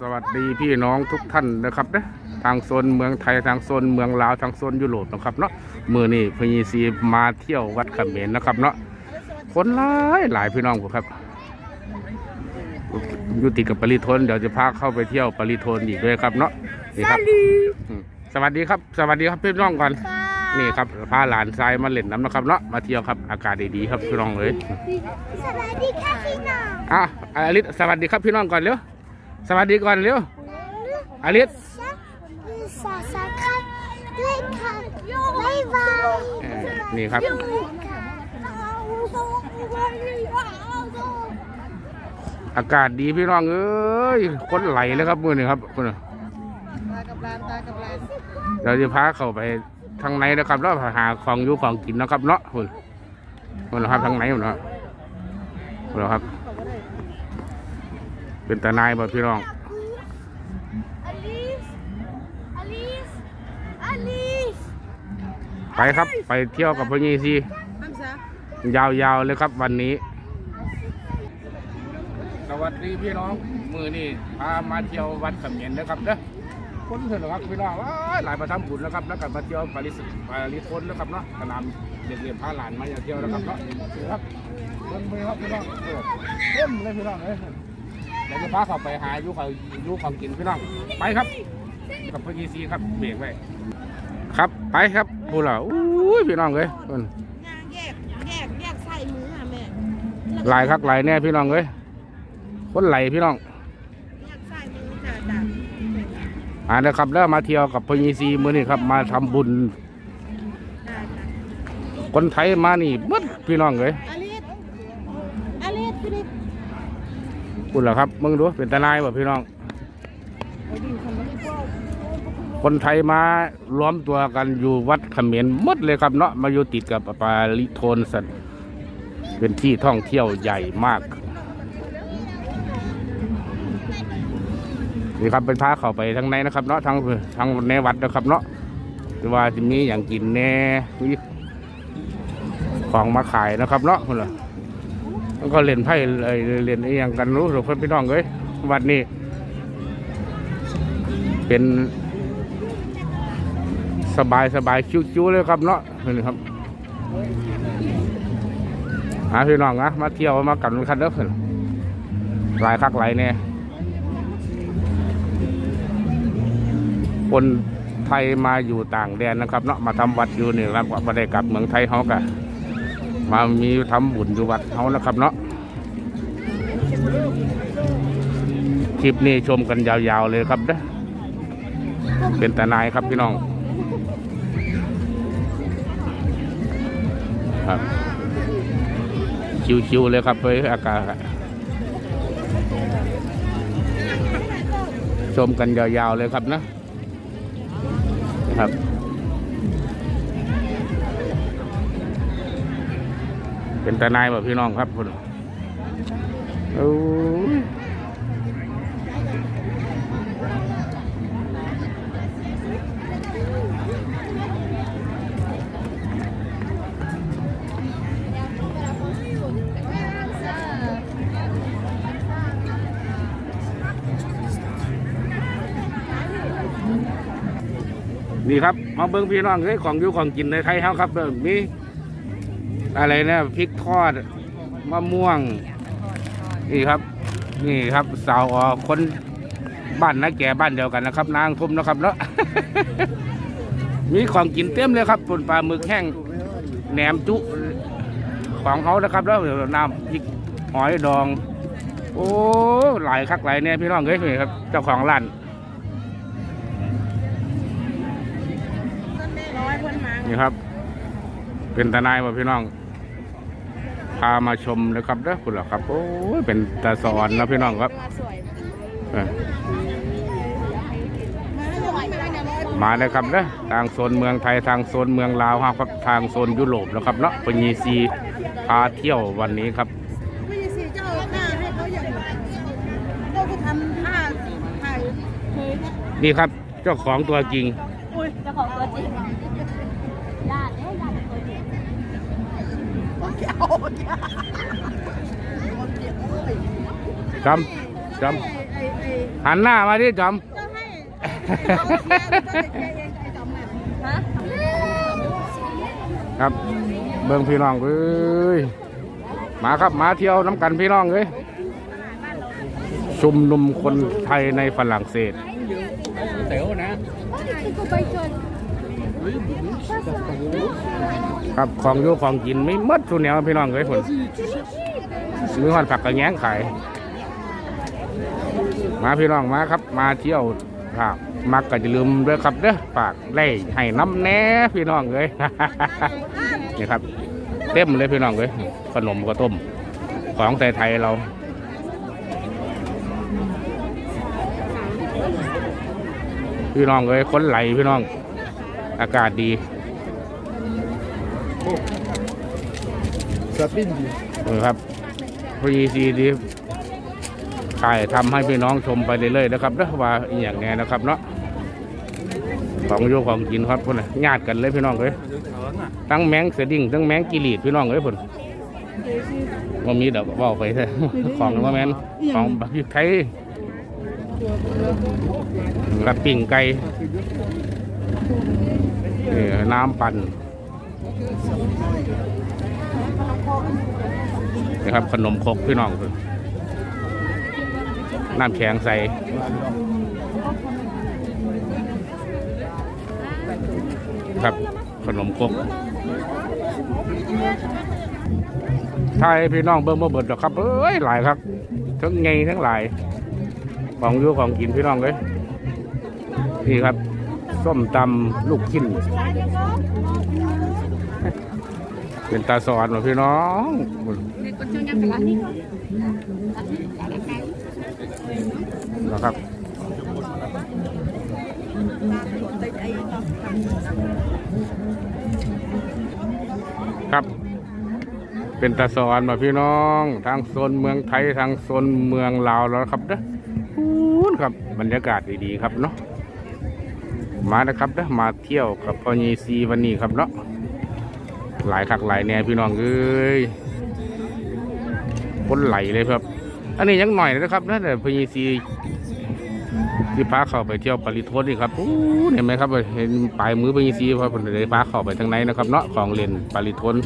สวัสดีพี่น้องทุกท่านนะครับเด้อทางโซนเมืองไทยทางโซนเมืองลาวทางโซนยุโรปนะครับเนาะมือนี่พญีซีมาเที่ยววัดเขมรนะครับเนาะคนหลายหลายพี่น้องผมครับอยู่ติดกับปริทนเดี๋ยวจะพาเข้าไปเที่ยวปริทนอีกด้วยครับเนาะนี่ครับอืมสวัสดีครับ สวัสดีครับพี่น้องก่อน นี่ครับพาหลานชายมาเล่นน้ำนะครับเนาะมาเที่ยวครับอากาศดีๆครับพี่น้องเลยสวัสดีค่ะพี่น้องอะอลิศสวัสดีครับพี่น้องก่อนเร็ว สวัสดีก่อนเร็วอลิศชักคือสาสาค่ะด้วยค่ะบายบายนี่ครับ อากาศดีพี่น้องเอ้ยคนไหลเลยครับมือนี่ครับคุณน่ะตาจะพาเข้าไปทางไหนนะครับแล้วหาของอยู่ของกินนะครับเนาะคุณคุณครับทางไหนคุณเนาะคุณครับ เป็นตานายบ่พี่น้องไปครับ ไปเที่ยวกับพ่อยี่ซีห้ามซะยาวๆเลยครับวันนี้ สวัสดีพี่น้อง มือนี่พามาเที่ยววัดเขมิ้นนะครับเด้อคนเถอะครับพี่น้องว้าหลายประทับบุญนะครับ แล้วก็มาเที่ยวปาริสปาริสคนนะครับเนาะสนามเด็กเรียนพาหลานมาอย่าเที่ยวนะครับเนาะครับเบิ่งไปครับพี่น้องเออเต็มเลยพี่น้องเอ้ย เดี๋ยวจะพาเขาไปหาอยู่เขาอยู่ของกินพี่น้องไปครับ กับพี่ซีครับเบรกไว้ครับไปครับพูดแล้วอุ้ยพี่น้องเลยเพิ่นยางแยกแยกแยกใส่มืออะแม่หลายคักหลายแน่พี่น้องเอ้ยคนไหลพี่น้องแยกใส่มือจ้าจ้าอ่านะครับแล้วมาเที่ยวกับพญีซีมื้อนี้ครับ มาทำบุญจ้าจ้าคนไทยมานี่หมดพี่น้องเอ้ยอลิสอลิสพี่นิด คุณล่ะครับมึงดูเป็นตานายบ่พี่น้อง คนไทยมารวมตัวกันอยู่วัดเขมรมดเลยครับเนาะมาอยู่ติดกับปาลิโทนสัตว์เป็นที่ท่องเที่ยวใหญ่มากนี่ครับเป็นพาเข้าไปทางในนะครับเนาะทางทางในวัดนะครับเนาะหรือว่าจะมีอย่างกินแน่ของมาขายนะครับเนาะคุณล่ะ แล้วก็เล่นไพ่เอ่ยเล่นอ้หยังกันรู้หรือเพื่อนพี่น้องเอ้ยวัดนี้ เป็นสบายสบายชิวๆเลยครับเนาะนี่ครับหาพี่น้องนะมาเที่ยวมากันคันเด้อเพิ่นหลายคักหลายแน่คนไทยมาอยู่ต่างแดนนะครับเนาะมาทำวัดอยู่นี่ครับมาได้กลับเมืองไทยเขากะ มามีทำบุญอยู่วัดเขานะครับเนาะคลิปนี้ชมกันยาวๆเลยครับเด้เป็นตานายครับพี่น้องครับชิวๆเลยครับเฮ้อากาศชมกันยาวๆเลยครับนะครับ เป็นตานายแบบพี่น้องครับคุณโอ้ยนี่ครับมาเบิ้งพี่น้องเฮ้ยของอยู่ของกินในไทยเฮาครับเบิ่งมี อะไรเนี่ยพริกทอดมะม่วง นี่ครับ นี่ครับ สาวออคนบ้านนาแก่บ้านเดียวกันนะครับ นางทุ่มนะครับเนาะ มีของกินเต็มเลยครับปนปลาหมึกแห้งแหนมจุ ของเขานะครับแล้วน้ำพริกหอยดอง โอ้หลายคักหลายเนี่ยพี่น้องเอ้ยครับ เจ้าของร้านนี่ครับ เป็นทนายบ่พี่น้อง พามาชมนะครับเด้อคุณหรอครับโอ้ยเป็นตาสอนนะพี่น้องครับสวยเออสวยมาเนี่ยร้อยมาเลยครับเด้อทางโซนเมืองไทยทางโซนเมืองลาวครับทางโซนยุโรปนะครับเนาะปญีซีพาเที่ยววันนี้ครับไม่ใช่สิเจ้าหน้าให้เขาอย่างเจ้าก็ทำผ้าถ่ายเคยนะนี่ครับเจ้าของตัวจริง อุ้ยเจ้าของตัวจริงญาติเอ้ยญาติตัวจริงโอ้ยเอาญาติ จำจไอ้ไอ้ไอ้หันหน้ามาที่จอมจะให้เอาเสียงก็จะเชียร์เองไอ้จอมน่ะฮะครับ เบิ่งพี่น้องเอ้ยมาครับมาเที่ยวน้ำกันพี่น้องเอ้ยชุมนุมคนไทยในฝรั่งเศสเต๋อนะ ครับของอยู่ของกินไม่หมดทุนแนวพี่น้องเอ้ยผลซื้อหอดผักกระแยงขายมาพี่น้องมาครับ มาเที่ยวครับมักก็จะลืมด้วยครับเด้อฝากไล่ให้น้ำแน่พี่น้องเอ้ยนี่ครับ เต็มเลยพี่น้องเอ้ยขนมก็ต้ม ของไทยๆเราพี่น้องเอ้ยคนไหลพี่น้อง อากาศดีสปินดีนี่ครับพีซีดีถ่ายทำให้พี่น้องชมไปเรื่อยๆนะครับเด้อว่าอหย่างแน่นะครับเนาะของโยของกินครับพุ่นน่ะญาติกันเลยพี่น้องเอ้ยทั้งแมงเสดิ่งทั้งแมงกิรีดพี่น้องเอ้ยพุ่นว่ามีดอกเว่าไปเถอะของว่าแมนของบักพริกไทยกับปิ่งไก่ นี่น้ำปั่นนะครับขนมครกพี่น้องน้ำแข็งใสครับขนมครกไทยพี่น้องเบิ้งบ่เบิดดอกครับเอ้ยหลายครับ ทั้งไงทั้งหลาย ของอยู่ของกินพี่น้องเลยนี่ครับ ส้มตำลูกชิ้นเป็นตาสอนขอพี่น้องนะครับครับ เป็นตาสอนมาพี่น้อง ทางโซนเมืองไทยทางโซนเมืองลาวแล้วครับเด้อพูนครับ บรรยากาศดีๆครับเนาะ มานะครับเด้อมาเที่ยวกับพอญีซีวันนี้ครับเนาะหลายคักหลายแน่พี่น้องเอ้ยคนไหลเลยครับ อันนี้ยังหน่อยนะครับนั่นแต่พีซีที่พาเข้าไปเที่ยวปริทนนี่ครับเห็นไหมครับเห็นปลายมือพีซีเพราะผมได้พาเข้าไปทางในนะครับเนาะของเล่นปริทน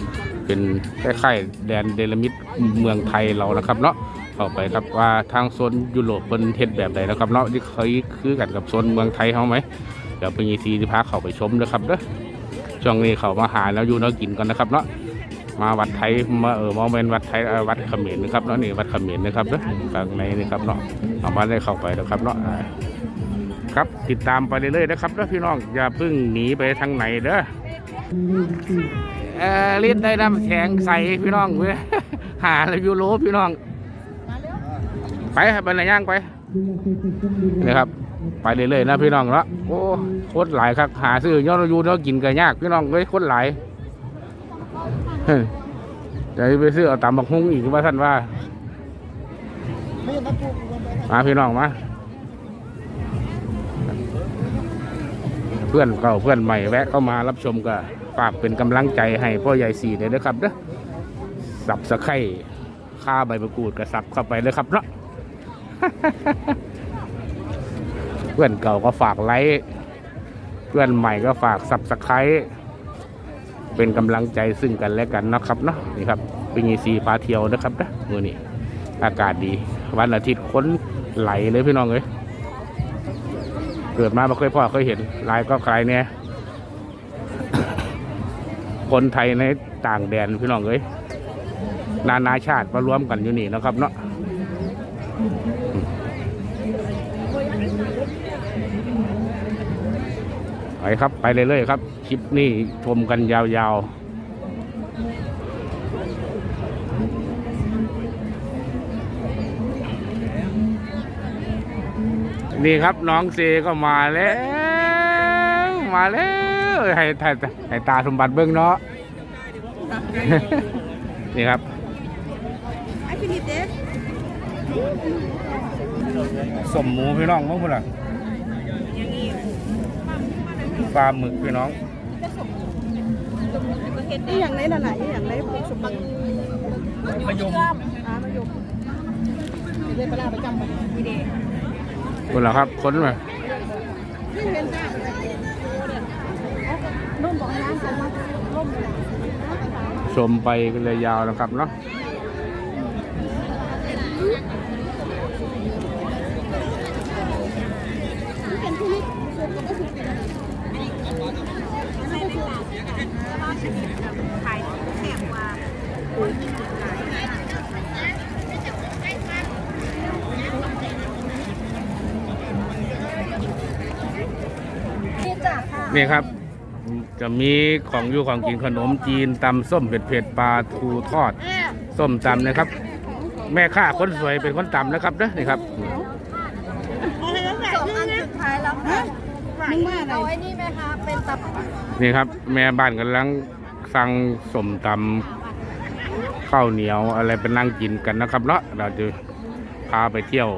เป็นคล้ายๆแดนเดลมิดเมืองไทยเรานะครับเนาะเข้าไปครับว่าทางโซนยุโรปเป็นเฮ็ดแบบใดนนะครับเนาะที่เคยคือกันกับโซนเมืองไทยเขาไหม ดี๋ยวพีซีที่พาเข้าไปชมนะครับเด้อช่วงนี้เขามาหาแล้วอยู่แล้วกินกันนะครับเนาะมาวัดไทยมาเออมาเป็นวัดไทยวัดเขมรนะครับเนาะนี่วัดเขมรนะครับเนาะข้างในนี่ครับเนาะเอามาได้เข้าไปนะครับเนาะครับติดตามไปเรื่อยๆนะครับเนาะพี่น้องอย่าเพิ่งหนีไปทางไหนเด้อเออลิ้นได้น้ำแข็งใส่พี่น้องเว้ยหาแล้วยูโรพี่น้อง ไปไปไหนย่างไปนี่ครับ ไปเรื่อยๆนะพี่น้องเนาะโอ้โคตรหลายครับหาซื้อยอดยูเนาะกินก็ยากพี่น้องเอ้ยโคตรหลายเฮ้ยจะไปซื้อเอาตามบักฮุ้งอีกว่าท่านว่ามาพี่น้องมาเพื่อนเก่าเพื่อนใหม่แวะเข้ามารับชมก็ฝากเป็นกำลังใจให้พ่อใหญ่สี่เลยนะครับเด้อสับสะไข่ข้าใบมะกรูดก็สับเข้าไปเลยครับเนาะ เพื่อนเก่าก็ฝากไลค์ เพื่อนใหม่ก็ฝากสับสไครเป็นกำลังใจซึ่งกันและกันนะครับเนาะนี่ครับปิงีซีพาเที่ยวนะครับนะมือนี้อากาศดี วันอาทิตย์ค้นไหลเลยพี่น้องเลยเกิดมาไม่เคยพ่อเคยเห็นลายก็ใครเนี่ยคนไทยในต่างแดนพี่น้องเลยนานาชาติมารวมกันอยู่นี่นะครับเนาะ ไปครับไปเรื่อยๆครับ คลิปนี้ชมกันยาวๆนี่ครับน้องเซก็มาแล้ว มาแล้วให้ให้ให้ตาสมบัติเบิ้งเนาะนี่ครับไอ้ฟิลิปเด็กสมหมูพี่น้องมั้งพุ่นล่ะ ปลาหมึกพี่น้องนี่อย่างไรน่ะไหนอย่างไรพวกสมบัติมะยมอ่ามายกเรียนปลาประจำนี่เด็กคนละครับคนมานุ่มบอกให้นมาล่มเลยชมไปกันเลยยาวนะครับเนาะ นี่ครับ จะมีของอยู่ของกินขนมจีนตำส้มเผ็ดเผ็ดปลาทูทอด ส้มตำนะครับ แม่ค้าคนสวยเป็นคนตำนะครับนะนี่ครับสองอันสุดท้ายแล้วค่ะ มึงว่าอะไร เอาไอ้นี่ไหมคะเป็นตับนี่ครับ แม่บ้านกำลังสั่งสมตำข้าวเหนียวอะไรเป็นนั่งกินกันนะครับเนาะเราจะพาไปเที่ยว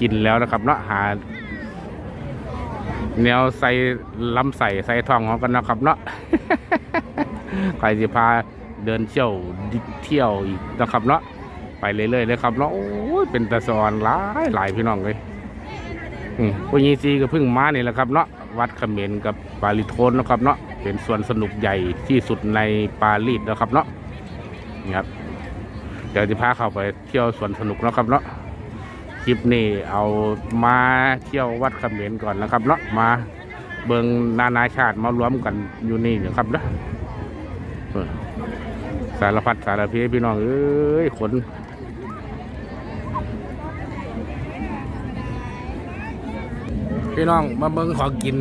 กินแล้วนะครับเนาะหา แนวใส่ลำใส่ใส่ทองของกันนะครับเนาะ ใครจะพาเดินเที่ยวเที่ยวอีกนะครับเนาะไปเรื่อยๆเลยครับเนาะโอ้ยเป็นตะสอนหลายหลายพี่น้องเลย พวกยีซีก็เพิ่งมาเนี่แหละครับเนาะวัดเขมรกับปาริโทนนะครับเนาะเป็นส่วนสนุกใหญ่ที่สุดในปารีสนะครับเนาะนี่ครับเดี๋ยวจะพาเข้าไปเที่ยวสวนสนุกนะครับเนาะคลิปนี้เอามาเที่ยววัดเขมรก่อนนะครับเนาะมาเบิงนานาชาติมารวมกันอยู่นี่นะครับเนาะสารพัดสารเพพี่น้องเอ้ยขน พี่น้องมาเบิงของกิน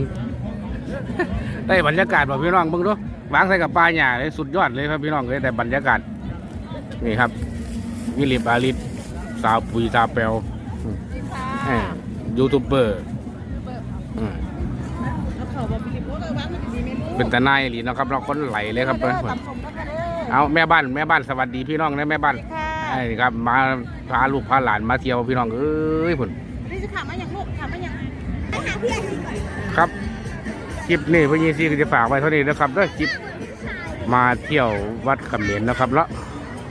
ได้บรรยากาศบ่พี่น้องเบิงดูวางใส่กับปลาหยาเลยสุดยอดเลยครับพี่น้องเลยแต่บรรยากาศนี่ครับวิลิปอาลิสสาวปุยสาวแปวเออยูทูบเบอร์อืมเป็นตาหนายหลีเนาะครับเราคนไหลเลยครับเพิ่นเอาแม่บ้านแม่บ้านสวัสดีพี่น้องนะแม่บ้านไอ้ครับ มาพาลูกพาหลานมาเที่ยวพี่น้องเอ้ยพุ่นนี่จะถามมาอย่างลูกถามมาอย่าง ครับ คลิปนี้พี่ยีซีก็จะฝากไว้เท่านี้นะครับด้วยคลิปมาเที่ยววัดขมิ้นะครับแล้ว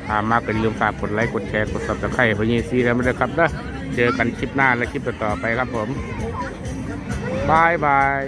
ถามาก็อย่าลืมฝากกดไลค์กดแชร์กดซับสไครต์พี่ยีซีแล้วไม่ได้ครับนะเจอกันคลิปหน้าและคลิปต่อๆไปครับผมบายบาย